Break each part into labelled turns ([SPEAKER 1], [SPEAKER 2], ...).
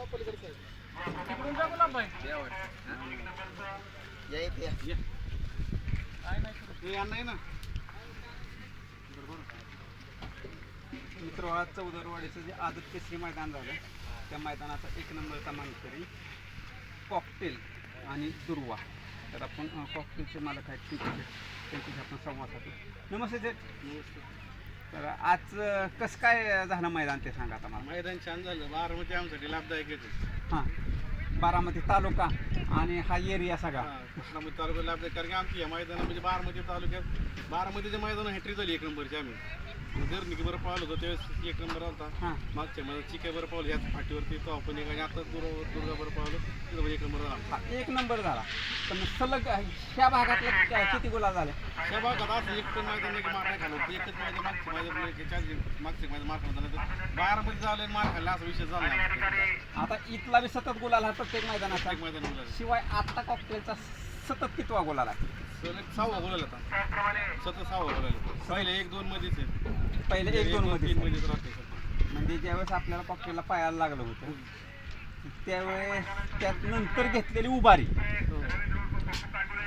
[SPEAKER 1] तिकडून जा गुलाबबाई.
[SPEAKER 2] या इथे या.
[SPEAKER 1] काय नाही करू.
[SPEAKER 3] अण्णा आहे ना. मित्र आज चौदरवाडीचं जे आदत केसरी मैदान झालं त्या मैदानाचा एक नंबरचा मानकरी कॉकटेल आणि दुर्वा. तर आपण कॉकटेलचे मालक आहेत त्यांच्याशी आपण संवाद साधू. नमस्ते जे तर आज कसं काय झालं मैदान ते सांगा आता मला.
[SPEAKER 4] मैदान छान झालं. बारामती आमच्यासाठी लाभदायक येते
[SPEAKER 3] हां. बारामती तालुका आणि हा एरिया सगळा.
[SPEAKER 4] कृष्णामध्ये तालुका लाभदायक कारण की आमची या मैदान म्हणजे बारामती तालुक्यात बारामतीच्या मैदान हॅट्री झाली एक नंबरची आम्ही. जर्निकी बरं पाहिलं होतं त्यावेळेस एक नंबर आलता.
[SPEAKER 3] हां.
[SPEAKER 4] मागच्या मैदान चिके बरं पावलं ह्याच फाटीवरती तो आपण एक आणि आता दुर्गा दुर्गा बरं पावलं तिथं एक नंबर झाला
[SPEAKER 3] हा एक नंबर झाला. पण सलग ह्या भागातलं क- किती गुला झाले?
[SPEAKER 4] त्या भागात असं एक पण मैदान नाही की मार नाही खाल्लं होतं एकच मैदान मागच्या मैदान चार मागच्या मैदान मार खाल्ला नाही बारामती झालं आणि मार खाल्ला असा विषय झाला.
[SPEAKER 3] आता इथला बी सतत गुलाल हा प्रत्येक मैदानाचा.
[SPEAKER 4] एक मैदान
[SPEAKER 3] शिवाय आत्ता कॉकटेलचा सतत कितवा गुलाल आहे?
[SPEAKER 4] सलग सहावा आता. सतत सहावा पहिले एक दोन मध्येच आहे.
[SPEAKER 3] पहिले एक दोन मध्ये
[SPEAKER 4] तीन मध्येच राहते. सर.
[SPEAKER 3] म्हणजे ज्यावेळेस आपल्याला कॉकटेलला पायाला लागलं होतं त्यावेळेस त्यात नंतर घेतलेली उभारी.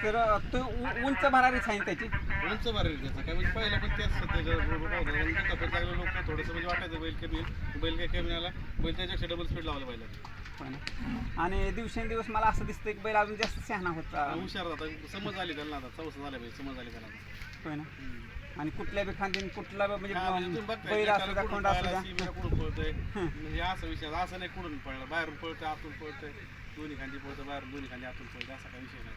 [SPEAKER 3] तर तो उ- उंच आहे ना त्याची.
[SPEAKER 4] उंच बारी त्याचा. काय म्हणजे पहिला पण त्याच सध्याच्या होता. लागलं लोक थोडंसं म्हणजे वाटायचं बैल कमी येईल. बैल काय कमी आला. बैल त्याच्यापेक्षा डबल स्पीड लावलं पाहिजे
[SPEAKER 3] ना? आणि दिवसेंदिवस मला असं दिसतं की बैल अजून जास्त शहाणा होता.
[SPEAKER 4] हुशार आता समज आली त्याला आता. चौसा झाल्या पाहिजे. समज आली त्याला आता.
[SPEAKER 3] होय ना. आणि कुठल्या बी खांदीन कुठला बी म्हणजे
[SPEAKER 4] हा, म्हणजे तुम्ही बघताय,
[SPEAKER 3] बैल असू
[SPEAKER 4] एकाला
[SPEAKER 3] द्या
[SPEAKER 4] कुठून
[SPEAKER 3] खोंड असू
[SPEAKER 4] पळायला,
[SPEAKER 3] द्या.
[SPEAKER 4] सीमेला कुठून पळतोय? म्हणजे असं विषय असं नाही कुठून पळणार बाहेरून पळतोय आतून पळतोय. दोन्ही खांदी पळतोय बाहेरून दोन्ही खांदी आतून पळतोय. असा काही विषय नाही.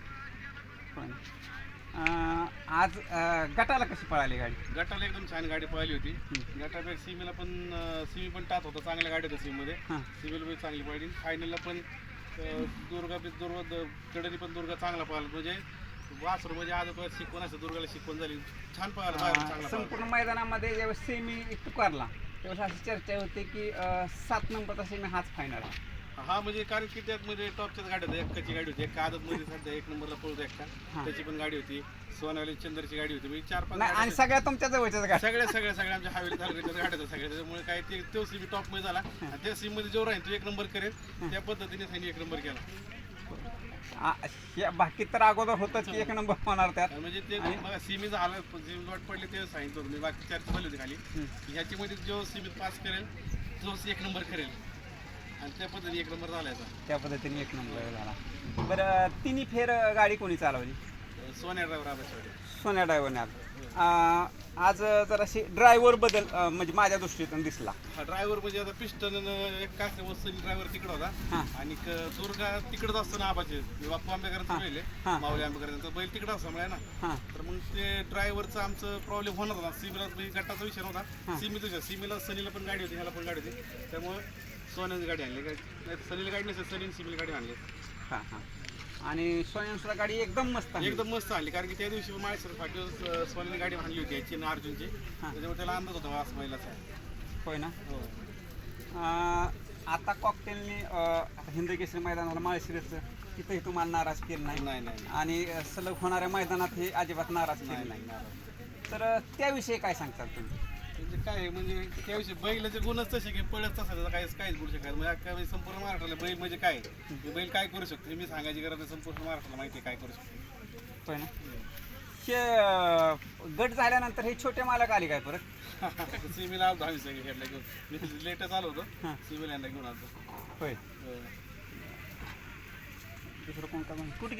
[SPEAKER 3] अं, आज गटाला कशी पळाली गाडी?
[SPEAKER 4] गटाला एकदम छान गाडी पळाली होती. गटापेक्षा सीमेला पण सीमी पण टाच होता चांगल्या गाड्या होत्या सीममध्ये.
[SPEAKER 3] हां.
[SPEAKER 4] सिव्हिल बी चांगली पडली फायनलला पण अं, दुर्गा बी दुर्गा द- कडनी पण दुर्गा चांगला पळाला. म्हणजे वासरू म्हणजे आज शिकवण असं दुर्गाला शिकवण झाली. छान पळाला चांगला.
[SPEAKER 3] संपूर्ण मैदानामध्ये ज्यावेळेस सेमी पुकारला त्यावेळेस अशी चर्चा होते की अं, सात नंबरचा सेमी हाच फायनल आहे.
[SPEAKER 4] हा म्हणजे कारण की त्यात म्हणजे टॉपच्याच गाड्या होत्या. एक्काची गाडी होती एक आदत मध्ये सध्या एक नंबरला पळतो एकटा. त्याची पण गाडी होती. सोनावली चंद्रची गाडी होती. म्हणजे चार पाच
[SPEAKER 3] नाही आणि
[SPEAKER 4] गाड्या
[SPEAKER 3] सगळ्या तुमच्या जवळच्याच गाडी
[SPEAKER 4] सगळ्या सगळ्या सगळ्या आमच्या हवेली तालुक्याच्या गाड्या होत्या सगळ्या. त्याच्यामुळे काय ते तो सीबी टॉपमध्ये झाला. आणि त्या सीममध्ये जो राहील तो एक नंबर करेल. त्या पद्धतीने त्यांनी एक नंबर केला.
[SPEAKER 3] आ- हे बाकी तर अगोदर होतच की एक नंबर होणार त्यात.
[SPEAKER 4] आणि म्हणजे ते बघा सीमी झालं सीमी लॉट पडले ते सांगितलं होतं. मी बाकी चर्चा झाली होती खाली. ह्याच्यामध्ये जो सीमीत पास करेल तोच एक नंबर करेल. आणि त्या पद्धतीने एक नंबर झाला याचा.
[SPEAKER 3] त्या पद्धतीने एक नंबर झाला. बरं तिन्ही फेर गाडी कोणी चालवली?
[SPEAKER 4] सोन्या ड्रायव्हर
[SPEAKER 3] सोन्या ड्रायव्हरने आज आज जराशी ड्रायव्हर बदल अं, म्हणजे माझ्या दृष्टीतून दिसला.
[SPEAKER 4] हा ड्रायव्हर म्हणजे आता पिस्टन एक ड्रायव्हर तिकडे होता. आणि क- दुर्गा तिकडेच असतो ना आबाचे. बाप्पा आंबेकरांचं
[SPEAKER 3] हां.
[SPEAKER 4] पहिले.
[SPEAKER 3] हां.
[SPEAKER 4] माऊली आंबेकरांचा. बैल तिकडे असल्यामुळे ना.
[SPEAKER 3] हां.
[SPEAKER 4] तर मग ते ड्रायव्हरचं आमचं प्रॉब्लेम होणार होता. सिमीला म्हणजे गटाचा विषय. नव्हता. सिमी तुझ्या सिमीला सनीला पण गाडी होती ह्याला पण गाडी होती. त्यामुळे सोन्याची गाडी आणली. काय नाही सनीला गाडी नसेल सनीने सिमीला गाडी आणली.
[SPEAKER 3] हां हां. आणि सोन्यांसुद्धा गाडी एकदम मस्त आहे.
[SPEAKER 4] एकदम मस्त आणली कारण की त्या दिवशी माळेश्वर फाटीवर सोन्याने गाडी आणली होती याची आणि अर्जुनची. त्याच्यामुळे त्याला अंदाज होता वास महिलाचा
[SPEAKER 3] होय ना?
[SPEAKER 4] हो.
[SPEAKER 3] आता कॉकटेलने हिंद केसरी मैदानाला माळशिरसचं तिथंही तुम्हाला नाराज केलं नाही.
[SPEAKER 4] नाही.
[SPEAKER 3] आणि सलग होणाऱ्या मैदानात हे अजिबात नाराज
[SPEAKER 4] नाही
[SPEAKER 3] केलं
[SPEAKER 4] नाही.
[SPEAKER 3] तर त्याविषयी काय सांगताल तुम्ही?
[SPEAKER 4] काय आहे, म्हणजे त्याविषयी बैलाचे गुणच तसे की पळत तसा त्याचा काहीच काहीच बोलू शकत म्हणजे अख्ख्या म्हणजे संपूर्ण महाराष्ट्राला बैल म्हणजे काय बैल काय करू शकतो? हे मी सांगायची गरज नाही संपूर्ण महाराष्ट्राला माहिती आहे काय करू शकतो.
[SPEAKER 3] होय ना? हे अं, गट झाल्यानंतर हे छोटे मालक आले काय परत?
[SPEAKER 4] सिमीला आलो आम्ही सगळे खेळला घेऊन. मी लेटच आलो होतो. सिमीला यांना घेऊन आलो
[SPEAKER 3] होय.
[SPEAKER 4] हो.
[SPEAKER 3] दुसरं कोण? का कुठे